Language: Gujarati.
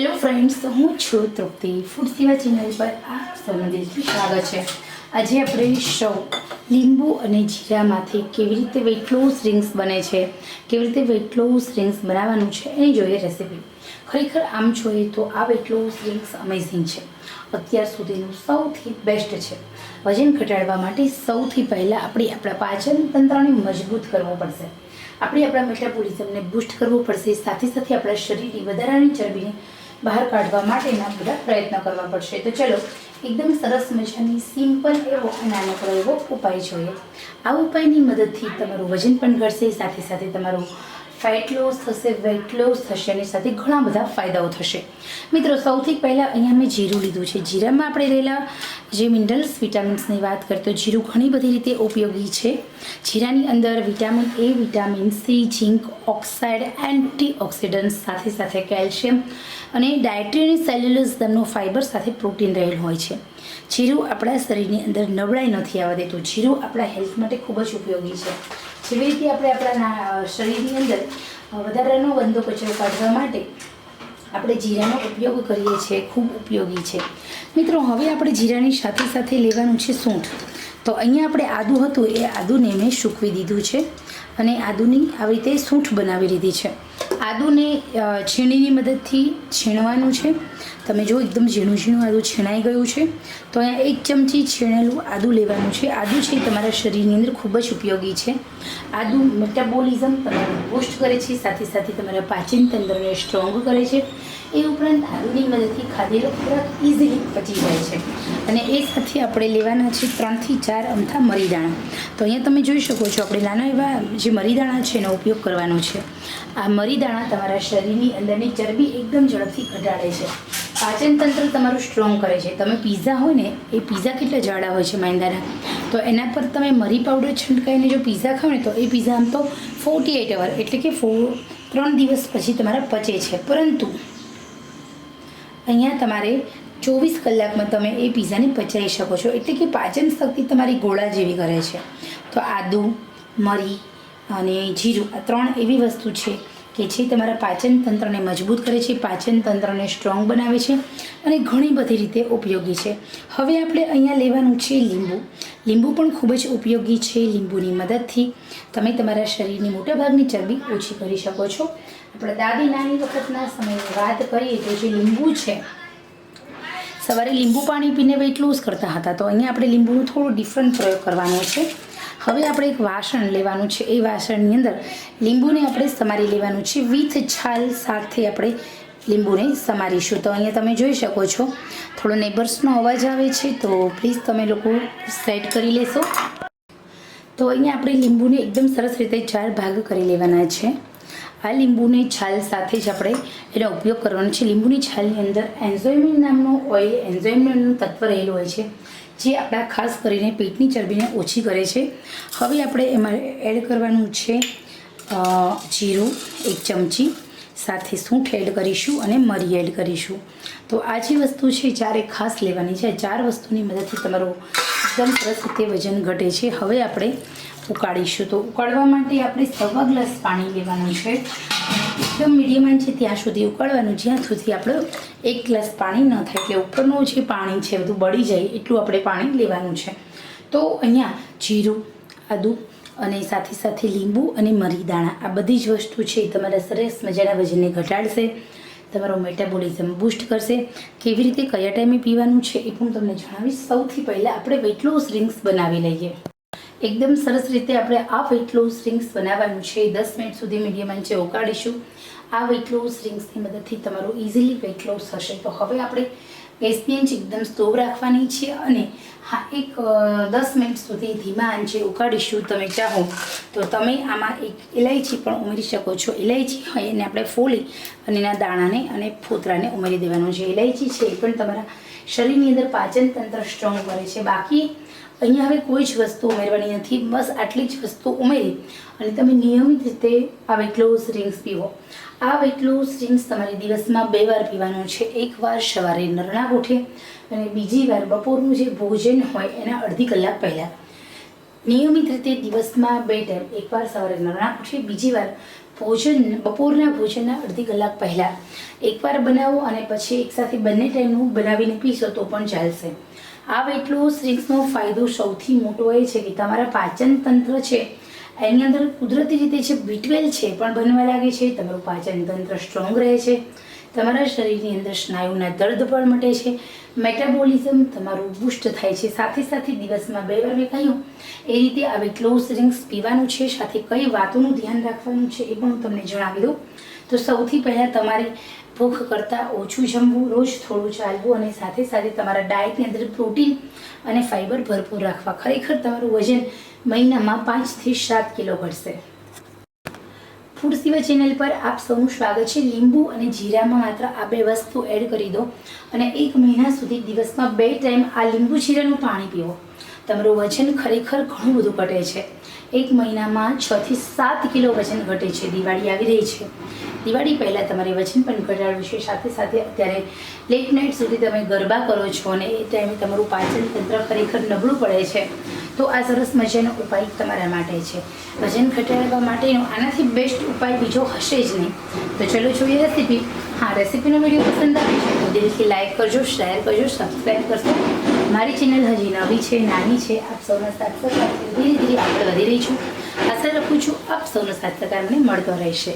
હેલો ફ્રેન્ડ્સ હું છું તૃપ્તિ. ફૂડ સેવા ચેનલ પર સૌનું દિલથી સ્વાગત છે. આજે આપણે સૌ લીંબુ અને જીરામાંથી કેવી રીતે વેઇટ લોસ ડ્રિંક્સ બને છે, કેવી રીતે વેઇટ લોસ ડ્રિંક્સ બનાવવાનું છે એની જોઈએ રેસીપી ખરેખર આમ જોઈએ તો આ વેઇટ લોસ ડ્રિંક્સ અમેઝિંગ છે. અત્યાર સુધીનું સૌથી બેસ્ટ છે. વજન ઘટાડવા માટે સૌથી પહેલાં આપણે આપણા પાચન તંત્રને મજબૂત કરવું પડશે. આપણે આપણા મેટાબોલિઝમને બૂસ્ટ કરવું પડશે. સાથે સાથે આપણા શરીરની વધારાની ચરબીને બહાર કાઢવા માટેના બધા પ્રયત્ન કરવા પડશે. તો ચલો, એકદમ સરસ મજાની, સિમ્પલ એવો નાનકડો એવો ઉપાય જોઈએ. આ ઉપાયની મદદથી તમારું વજન પણ ઘટશે, સાથે સાથે તમારું ફેટ લોસ થશે વેટ લોસ થશે, અને સાથે ઘણા બધા ફાયદાઓ થશે. મિત્રો, સૌથી પહેલાં અહીંયા મેં જીરું લીધું છે. જીરામાં આપણે રહેલા જે મિનરલ્સ વિટામિન્સની વાત કરીએ તો જીરું ઘણી બધી રીતે ઉપયોગી છે. જીરાની અંદર vitamin A vitamin C zinc oxide antioxidants સાથે સાથે કેલ્શિયમ અને ડાયટરી અને સેલ્યુલસ દરનો ફાઇબર સાથે પ્રોટીન રહેલું હોય છે. જીરું આપણા શરીરની અંદર નબળાઈ નથી આવવા દેતું. જીરું આપણા હેલ્થ માટે ખૂબ જ ઉપયોગી છે. જેવી રીતે આપણે આપણા શરીરની અંદર વધારાનો ગંદો કચરો કાઢવા માટે આપણે જીરાનો ઉપયોગ કરીએ છીએ, ખૂબ ઉપયોગી છે. મિત્રો, હવે આપણે જીરાની સાથે સાથે લેવાનું છે સૂંઠ. તો અહીંયા આપણે આદુ હતું, એ આદુને મેં સૂકવી દીધું છે અને આદુની આવી રીતે સૂંઠ બનાવી લીધી છે. આદુને છીણીની મદદથી છીણવાનું છે. તમે જો એકદમ ઝીણું ઝીણું આદું છીણાઈ ગયું છે, તો અહીંયા એક ચમચી છીણેલું આદું લેવાનું છે. આદું છે તમારા શરીરની અંદર ખૂબ જ ઉપયોગી છે. આદું મેટાબોલિઝમ તમારું બુસ્ટ કરે છે, સાથે સાથે તમારા પાચન તંત્રને સ્ટ્રોંગ કરે છે. એ ઉપરાંત આદુની મદદથી ખાધેલો ખોરાક ઇઝીલી પચી જાય છે. અને એ સાથે આપણે લેવાના છે ત્રણથી ચાર અમથા મરીદાણા. તો અહીંયા તમે જોઈ શકો છો, આપણે નાના એવા જે મરીદાણા છે એનો ઉપયોગ કરવાનો છે. આ મરીદાણા તમારા શરીરની અંદરની ચરબી એકદમ ઝડપથી ઘટાડે છે. પાચન તંત્ર તમારું સ્ટ્રોંગ કરે છે. તમે પીઝા હોય ને, એ પીઝા કેટલા જાડા હોય છે મેંદાના તો એના પર તમે મરી પાવડર છંટકાઈને જો પીઝા ખાવ ને, તો એ પીઝા આમ તો ફોર્ટી એટ અવર એટલે કે ફો ત્રણ દિવસ પછી તમારા પચે છે. પરંતુ અહીંયા તમારે ચોવીસ કલાકમાં તમે એ પીઝાને પચાવી શકો છો. એટલે કે પાચન શક્તિ તમારી ગોળા જેવી કરે છે. તો આદુ, મરી અને જીરું આ ત્રણ એવી વસ્તુ છે કે જે તમારા પાચન તંત્રને મજબૂત કરે છે, પાચન તંત્રને સ્ટ્રોંગ બનાવે છે અને ઘણી બધી રીતે ઉપયોગી છે. હવે આપણે અહીંયા લેવાનું છે લીંબુ. લીંબુ પણ ખૂબ જ ઉપયોગી છે, લીંબુની મદદથી. તમે તમારા શરીરની મોટાભાગની ચરબી ઓછી કરી શકો છો. આપણે દાદી નાની વખતના સમયની વાત કરીએ તો જે લીંબુ છે, સવારે લીંબુ પાણી પીને વેઇટ લોસ કરતા હતા. તો અહીંયા આપણે લીંબુનો થોડો ડિફરન્ટ પ્રયોગ કરવાનો છે. હવે આપણે એક વાસણ લેવાનું છે. એ વાસણની અંદર લીંબુને આપણે સમારી લેવાનું છે. વિથ છાલ સાથે આપણે લીંબુને સમારીશું. તો અહીંયા તમે જોઈ શકો છો, થોડો નેબર્સનો અવાજ આવે છે, તો પ્લીઝ તમે લોકો સેટ કરી લેશો. તો અહીંયા આપણે લીંબુને એકદમ સરસ રીતે ચાર ભાગ કરી લેવાના છે. આ લીંબુની છાલ સાથે જ આપણે એનો ઉપયોગ કરવાનો છે. લીંબુની છાલની અંદર એન્ઝોઇમિન નામનો ઓઇલ, એન્ઝોઇમિનનું તત્વ રહેલું હોય છે. જે આપણા ખાસ કરીને પેટની ચરબીને ઓછી કરે છે. હવે આપણે એમાં એડ કરવાનું છે જીરું એક ચમચી, સાથે સૂંઠ એડ કરીશું અને મરી એડ કરીશું. તો આ જે વસ્તુ છે ચારે ખાસ લેવાની છે. ચાર વસ્તુની મદદથી તમારું એકદમ સરસ રીતે વજન ઘટે છે. હવે આપણે ઉકાળીશું. તો ઉકાળવા માટે આપણે સવા ગ્લાસ પાણી લેવાનું છે. એકદમ મીડિયમ છે ત્યાં સુધી ઉકાળવાનું. જ્યાં સુધી આપણે એક ગ્લાસ પાણી ન થાય, એટલે ઉપરનું જે પાણી છે, બધું બળી જાય, એટલું આપણે પાણી લેવાનું છે. તો અહીંયા જીરું, આદું અને સાથે સાથે લીંબુ અને મરી દાણા આ બધી જ વસ્તુ છે તમારા સરસ મજાના વજનને ઘટાડશે. તમારો મેટાબોલિઝમ બૂસ્ટ કરશે. કેવી રીતે કયા ટાઈમે પીવાનું છે એ પણ તમને જણાવીશ. સૌથી પહેલાં આપણે વેટ લોસ બનાવી લઈએ. એકદમ સરસ રીતે આપણે આ વેટ લોસ ડ્રિંક્સ બનાવવાનું છે. દસ મિનિટ સુધી મીડિયમ આંચે ઉકાળીશું આ વેટ લોસ ડ્રિંક્સની મદદથી તમારું ઇઝીલી વેટ લોસ થશે તો હવે આપણે ગેસની આંચ એકદમ સ્ટોવ રાખવાની છે અને હા, એક દસ મિનિટ સુધી ધીમા આંચે ઉકાળીશું તમે ચાહો તો તમે આમાં એક ઇલાયચી પણ ઉમેરી શકો છો. ઇલાયચી હોય એને આપણે ફોલી અને એના દાણાને અને ફોતરાને ઉમેરી દેવાનું છે. ઇલાયચી છે એ પણ તમારા શરીરની અંદર પાચન તંત્ર સ્ટ્રોંગ કરે છે. બાકી અહીંયા હવે કોઈ જ વસ્તુ ઉમેરવાની નથી, બસ આટલી જ વસ્તુ ઉમેરી અને તમે નિયમિત રીતે આ વેટ રિંગ્સ પીવો. આ વેટ રિંગ્સ તમારે દિવસમાં બે વાર પીવાનું છે. એકવાર સવારે નરણા ઉઠે અને બીજી વાર બપોરનું જે ભોજન હોય એના અડધી કલાક પહેલાં. નિયમિત રીતે દિવસમાં બે ટાઈમ એકવાર સવારે નરણા ઉઠે, બીજી વાર ભોજન, બપોરના ભોજનના અડધી કલાક પહેલાં. એકવાર બનાવો અને પછી એકસાથે બંને ટાઈમનું બનાવીને પીશો તો પણ ચાલશે. આ વેટ લોસ ફાયદો સૌથી મોટો એ છે કે તમારા પાચન તંત્ર છે. એની અંદર કુદરતી રીતે જે બીટવેલ છે પણ બનવા લાગે છે, તમારું પાચન તંત્ર સ્ટ્રોંગ રહે છે. તમારા શરીરની અંદર સ્નાયુના દર્દ પણ મટે છે મેટાબોલિઝમ તમારું બુસ્ટ થાય છે. સાથે સાથે દિવસમાં બે વાર મેં કહ્યું, એ રીતે આવી ક્લોઝ ડ્રિંક્સ પીવાનું છે, સાથે કઈ વાતોનું ધ્યાન રાખવાનું છે એ પણ હું તમને જણાવી દઉં. તો સૌથી પહેલાં તમારે ભૂખ કરતાં ઓછું જમવું, રોજ થોડું ચાલવું અને સાથે સાથે તમારા ડાયટની અંદર પ્રોટીન અને ફાઇબર ભરપૂર રાખવા. ખરેખર તમારું વજન મહિનામાં પાંચથી સાત કિલો ઘટશે. ફૂડ સિવાય ચેનલ પર આપ સૌનું સ્વાગત છે. લીંબુ અને જીરામાં માત્ર આ બે વસ્તુ એડ કરી દો અને એક મહિના સુધી દિવસમાં બે ટાઈમ આ લીંબુ જીરાનું પાણી પીવો. તમારું વજન ખરેખર ઘણું બધું ઘટે છે. એક મહિનામાં છ થી સાત કિલો વજન ઘટે છે. દિવાળી આવી રહી છે. દિવાળી પહેલાં તમારે વજન પણ ઘટાડવું છે. સાથે સાથે અત્યારે લેટ નાઇટ સુધી તમે ગરબા કરો છો અને એ ટાઈમે તમારું પાચન તંત્ર ખરેખર નબળું પડે છે. તો આ સરસ મજાનો ઉપાય તમારા માટે છે. વજન ઘટાડવા માટેનો આનાથી બેસ્ટ ઉપાય બીજો હશે જ નહીં. તો ચલો જોઈએ રેસીપી હા રેસીપીનો વીડિયો પસંદ આવે છે દિલથી લાઈક કરજો શેર કરજો સબસ્ક્રાઈબ કરશો મારી ચેનલ હજી નવી છે, નાની છે, આપ સૌના સાથ સહકાર ધીરે ધીરે આગળ વધી રહી છું. આશા રાખું છું આપ સૌનો સાથ સહકાર મને મળતો રહેશે.